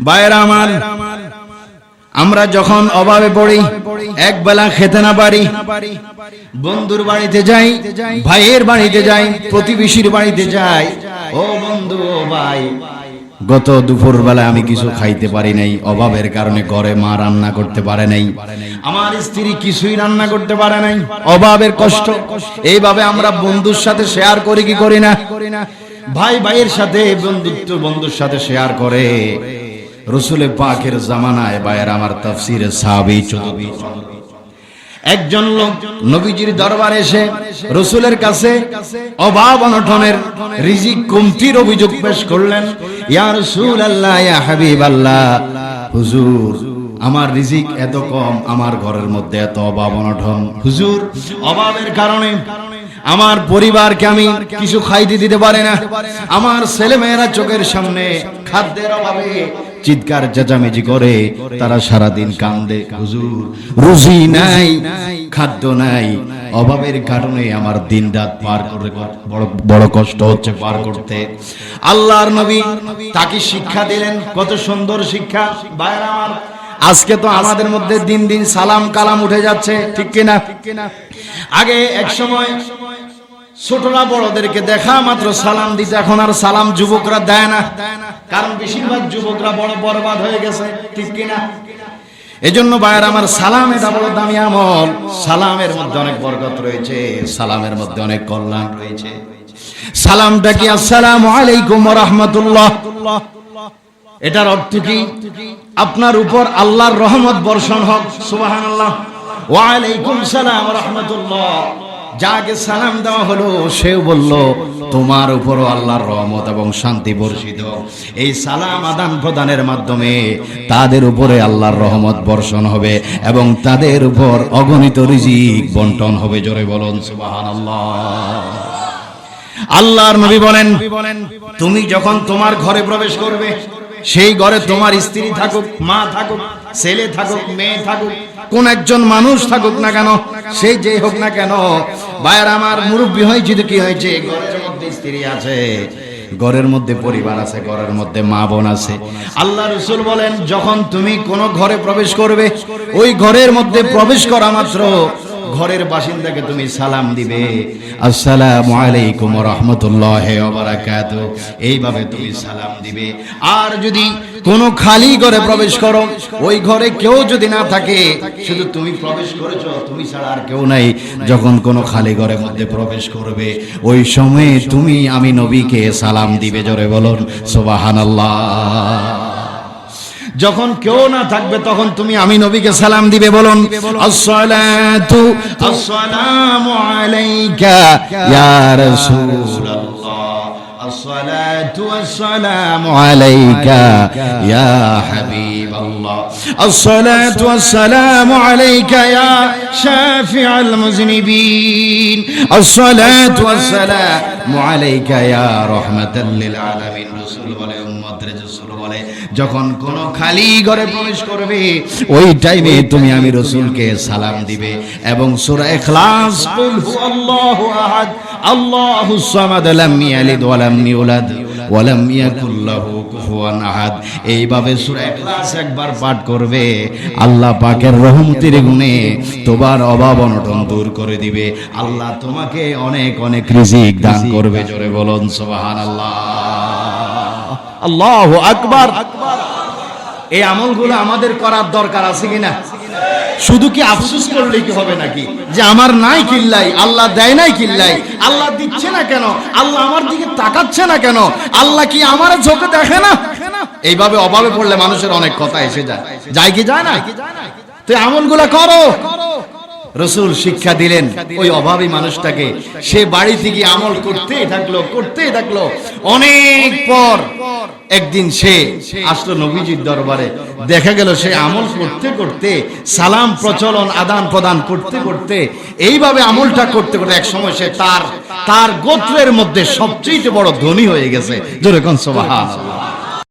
বাইরা আমার, আমরা যখন অভাবে পড়ি, এক বেলা খেতে না পারি, বন্ধুর বাড়িতে যাই, ভাইয়ের বাড়িতে যাই, প্রতিবেশীর বাড়িতে যাই, ও বন্ধু, ও ভাই, গত দুপুর বেলা আমি কিছু খাইতে পারি নাই, অভাবের কারণে ঘরে মা রান্না করতে পারে নাই, আমার স্ত্রী কিছুই রান্না করতে পারে নাই, অভাবের কষ্ট, এইভাবে আমরা বন্ধুর সাথে শেয়ার করি কি করি না? ভাই, ভাইয়ের সাথে বন্ধুত্ব বন্ধুর সাথে শেয়ার করে। রসুলে পাকের জামানায় বায়ের আমার তাফসিরে সাহাবী চৌধুরী। একজন লোক নবীজির দরবারে এসে রসুলের কাছে অভাব অনটনের রিজিক কমতির অভিযোগ পেশ করলেন, ইয়া রসুল আল্লাহ ইয়া হাবিব আল্লাহ হুজুর, আমার রিজিক এত কম, আমার ঘরের মধ্যে এত অভাব অনটন। হুজুর, অভাবের কারণে আমার পরিবারকে আমি কিছু খাইতে দিতে পারে না। আমার ছেলে মেয়েরা চোখের সামনে খাদ্যের অভাবে চিৎকার চেঁচামেচি করে, তারা সারাদিন কান্দে, হুজুর, রুজি নাই, খাদ্য নাই, অভাবের কারণে আমার দিন রাত পার করে বড় বড় কষ্ট হচ্ছে পার করতে। আল্লাহর নবী তাকে শিক্ষা দিলেন, কত সুন্দর শিক্ষা বাইরে আমার, আজকে তো আমাদের মধ্যে দিন দিন সালাম কালাম উঠে যাচ্ছে, ঠিক কিনা? আগে এক সময় ছোটরা বড়দেরকে দেখা মাত্র সালাম দিতে। এখন আর সালাম যুবকরা দেয় না। কারণ বেশিরভাগ যুবকরা বড় বরবাদ হয়ে গেছে, ঠিক কিনা? এজন্য ভাইয়ের, আমার সালাম এটা বড় দামি আমল, সালামের মধ্যে অনেক বরকত রয়েছে, সালামের মধ্যে অনেক কল্যাণ রয়েছে। সালামটা কি, আসসালামু আলাইকুম রাহমাতুল্লাহ? এটার অর্থ কি? আপনার উপর আল্লাহর রহমত বর্ষণ হোক, সুবহানাল্লাহ। ওয়া আলাইকুম সালাম রাহমাতুল্লাহ। যাকে সালাম দেওয়া হলো, সেও বলল, তোমার উপরও আল্লাহর রহমত এবং শান্তি বর্ষিত। এই সালাম আদান প্রদানের মাধ্যমে তাদের উপরে আল্লাহর রহমত বর্ষণ হবে এবং তাদের উপর অগণিত রিজিক বন্টন হবে। জোরে বলুন, সুবহানাল্লাহ। আল্লাহর নবী বলেন, তুমি যখন তোমার ঘরে প্রবেশ করবে, সেই ঘরে তোমার স্ত্রী থাকুক, মা থাকুক, ছেলে থাকুক, মেয়ে থাকুক, কোন একজন মানুষ থাকুক না কেন সেই যে হোক না কেন বায়ের আমার মুরব্বী হয় তো কি হয়েছে? ঘরের মধ্যে স্ত্রী আছে, ঘরের মধ্যে পরিবার আছে, ঘরের মধ্যে মা বোন আছে। আল্লাহ রসুল বলেন, যখন তুমি কোনো ঘরে প্রবেশ করবে, ওই ঘরের মধ্যে প্রবেশ করা মাত্র ঘরের বাসিন্দাকে তুমি সালাম দিবে। আসসালামু আলাইকুম রাহমাতুল্লাহি ওয়া বারাকাতুহু। এইভাবে তুমি সালাম দিবে। আর যদি কোনো খালি ঘরে প্রবেশ করো, ওই ঘরে কেউ যদি না থাকে, শুধু তুমি প্রবেশ করেছ, তুমি ছাড়া আর কেউ নাই। যখন কোনো খালি ঘরের মধ্যে প্রবেশ করবে, ওই সময়ে তুমি আমি নবীকে সালাম দিবে, জোরে বলুন, সুবহানাল্লাহ। যখন কেউ না থাকবে তখন তুমি আমি নবীকে সালাম দিবে বলুন। আসসালাতু আসসালামু আলাইকা ইয়া রাসূলুল্লাহ। الصلاة والسلام عليك يا حبيب الله الصلاة والسلام عليك يا شافع المذنبين الصلاة والسلام عليك يا رحمة للعالمين رسول বলে উম্মত রাসূল বলে যখন কোন খালি ঘরে প্রবেশ করবে ওই টাইমে তুমি আমি রসুলকে সালাম দিবে এবং সূরা ইখলাস কুল হুয়াল্লাহু আহাদ আল্লাহ তোমার অভাব দূর করে দিবে। আল্লাহ তোমাকে অনেক অনেক রিজিক দান করবে, জোরে বলুন সুবহানাল্লাহ। আল্লাহ আকবার। এই আমলগুলো আমাদের করার দরকার আছে কিনা? শুধু কি আফসুস করলে কি হবে নাকি? যে আমার নাই কিল্লাই, আল্লাহ দেয় নাই কিল্লাই, আল্লাহ দিচ্ছে না কেন? আল্লাহ আমার দিকে তাকাচ্ছে না কেন? আল্লাহ কি আমার চোখে দেখে না? এইভাবে অভাবে পড়লে মানুষের অনেক কথা এসে যায়। যায় কি যায় না? তো আমলগুলা করো। রসুল শিক্ষা দিলেন, ওই অভাবী মানুষটাকে। সে বাড়ি থেকে আমল করতেই থাকল করতেই থাকল। অনেক পর একদিন সে আসলো নবীজির দরবারে। দেখা গেল সে আমল করতে করতে, সালাম প্রচলন, আদান প্রদান করতে করতে, এইভাবে আমলটা করতে করতে এক সময় সে তার তার গোত্রের মধ্যে সবচেয়ে বড় ধনী হয়ে গেছে। যেরকম সোবাহা